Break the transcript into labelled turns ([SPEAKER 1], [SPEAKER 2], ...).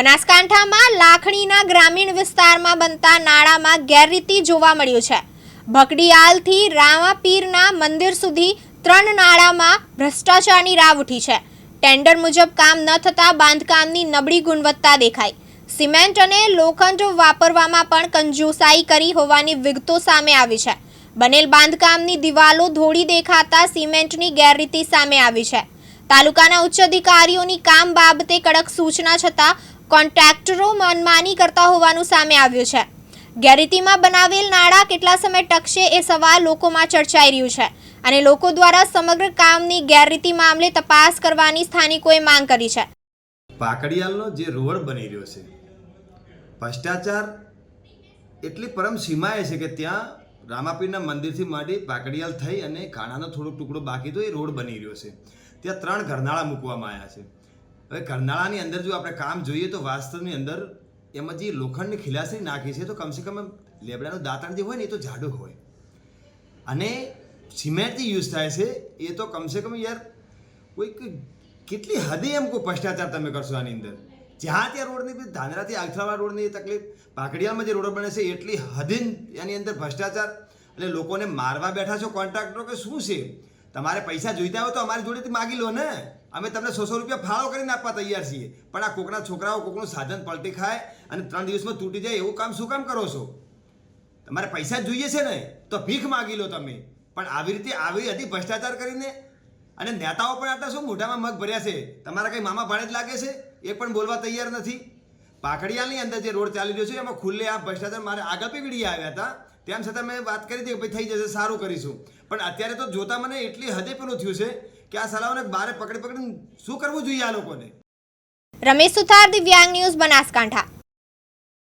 [SPEAKER 1] બનાસકાંઠામાં લાખણીના ગ્રામીણ વિસ્તારમાં બનતા નાળામાં ગેરરીતિ જોવા મળ્યું છે. ભકડીયાલથી રામાપીરના મંદિર સુધી ત્રણ નાળામાં ભ્રષ્ટાચારની રાવ ઉઠી છે. ટેન્ડર મુજબ કામ ન થતાં બાંધકામની નબળી ગુણવત્તા દેખાઈ. સિમેન્ટ અને લોખંડ વાપરવામાં પણ કંજૂસાઈ કરી હોવાની વિગતો સામે આવી છે. બનેલ બાંધકામની દિવાલો ધોળી દેખાતા સિમેન્ટની ગેરરીતિ સામે આવી છે. તાલુકાના ઉચ્ચ અધિકારીઓની કામ બાબતે કડક સૂચના છતાં કોન્ટ્રાક્ટરો મનમાની કરતા હોવાનું સામે આવ્યું છે. ગેરરીતિમાં બનાવેલ નાણાં કેટલા સમય ટકશે એ સવાલ લોકોમાં ચર્ચાઈ રહ્યું છે અને લોકો દ્વારા સમગ્ર કામની ગેરરીતિ મામલે તપાસ કરવાની સ્થાનિકોએ માંગ કરી છે.
[SPEAKER 2] પાકડિયાલનો જે રોડ બની રહ્યો છે, ભ્રષ્ટાચાર એટલી પરમ સીમાએ છે કે ત્યાં રામાપીરના મંદિરથી માંડી પાકડિયાલ થઈ અને ખાણાનો થોડોક ટુકડો બાકી તો એ રોડ બની રહ્યો છે. ત્યાં ત્રણ ઘરનાળા મૂકવામાં આવ્યા છે. હવે કરનાળાની અંદર જો આપણે કામ જોઈએ તો વાસ્તવની અંદર એમાં જે લોખંડની ખિલાસી નાખી છે તો કમસે કમ લેબડાનું દાંતણ જે હોય ને એ તો જાડું હોય. અને સિમેન્ટ જે યુઝ થાય છે એ તો કમસે કમ યાર કોઈક કેટલી હદે એમ કોઈ ભ્રષ્ટાચાર તમે કરશો આની અંદર? જ્યાં ત્યાં રોડની બી ધાનેરાથી આગથાવાળા રોડની તકલીફ પાકડિયામાં જે રોડ બને છે એટલી હદે એની અંદર ભ્રષ્ટાચાર. એટલે લોકોને મારવા બેઠા છો કોન્ટ્રાક્ટરો કે શું છે? તમારે પૈસા જોઈતા હોય તો અમારી જોડેથી માગી લો ને. અમે તમને સો સો રૂપિયા ફાળો કરીને આપવા તૈયાર છીએ. પણ આ કોકના છોકરાઓ કોકનું સાધન પલટી ખાય અને ત્રણ દિવસમાં તૂટી જાય એવું કામ શું કામ કરો છો? તમારે પૈસા જ જોઈએ છે ને? તો ભીખ માગી લો તમે. પણ આવી રીતે આવી હતી ભ્રષ્ટાચાર કરીને? અને નેતાઓ પણ આટલા શું મોઢામાં મગ ભર્યા છે? તમારા કંઈ મામા ભાડે જ લાગે છે? એ પણ બોલવા તૈયાર નથી. પાકડિયાલની અંદર જે રોડ ચાલી રહ્યો છે, એમાં ખુલ્લે આ ભ્રષ્ટાચાર મારે આગળ બી આવ્યા હતા. તેમ છતાં મેં વાત કરી હતી કે ભાઈ થઈ જશે, સારું કરીશું. પણ અત્યારે તો જોતા મને એટલી હદે પેલું થયું છે કે આ સલાહોને બારે પકડી પકડીને શું કરવું જોઈએ આ લોકોને?
[SPEAKER 1] રમેશ સુથાર, દિવ્યાંગ ન્યૂઝ, બનાસકાંઠા.